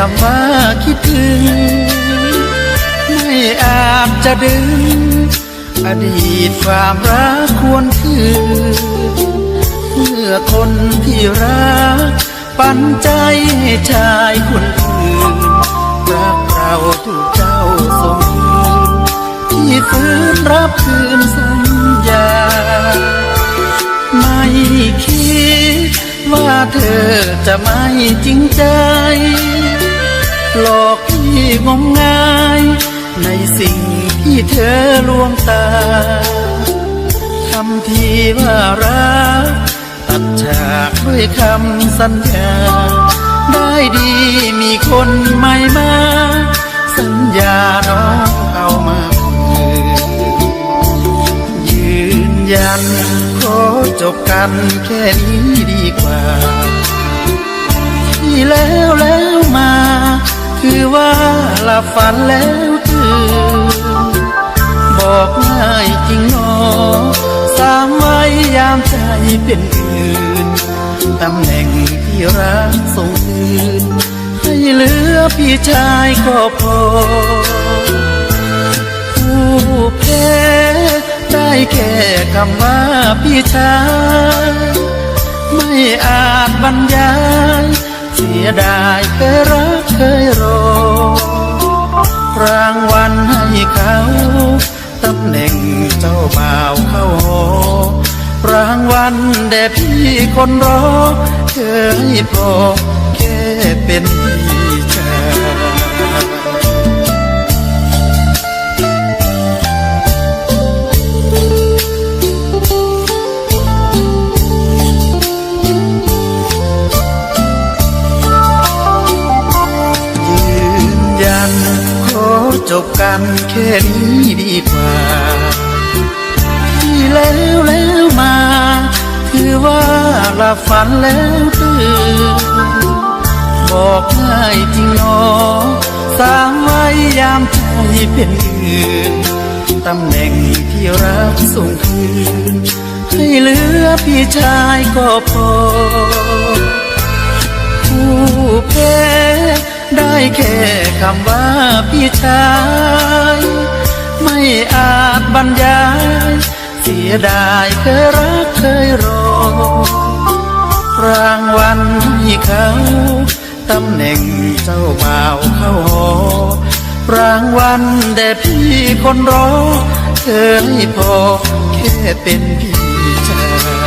คำว่าคิดถึง ไม่อาจจะดึง อดีตความรักควรคืนเมื่อคนที่รัก ปันใจให้ชายคนอื่นรักเราถูกเจ้าส่งคืนที่ฟื้นรับคืนสัญญา ไม่คิดว่าเธอจะไม่จริงใจ หลอกที่งมงาย ในสิ่งที่เธอลวงตาทำทีว่ารัก ตัดฉากด้วยคำสัญญา ได้ดีมีคนใหม่มา สัญญาน้องเอามาคืนยืนยันขอจบกันแค่นี้ดีกว่าที่แล้วแล้ว ว่าหลับฝันแล้วตื่นบอกง่ายจริงหนอสามไว้ยามใจเป็นอื่นตำแหน่งที่รักส่งคืนให้เหลือพี่ชายก็พอผู้แพ้ได้แค่คำว่าพี่ชายไม่อาจบรรยาย เสียดายเคยรักเคยรอ รางวัลให้เขาตำแหน่งเจ้าบ่าวเข้าหอรางวัลแด่พี่คนรอเคยพอแค่เป็น จบกันแค่นี้ดีกว่า ที่แล้วแล้วมา คือว่าหลับฝันแล้วตื่นบอกง่ายจริงหนอสามไว้ยามใจเป็นอื่นตำแหน่งที่รักส่งคืนให้เหลือพี่ชายก็พอ ผู้แพ้ได้แค่ คำว่าพี่ชาย ไม่อาจบรรยาย เสียดายเคยรักเคยรอ รางวัลให้เขาตำแหน่งเจ้าบ่าวเข้าหอรางวัลแด่พี่คนรอเคยพอแค่เป็นพี่ชาย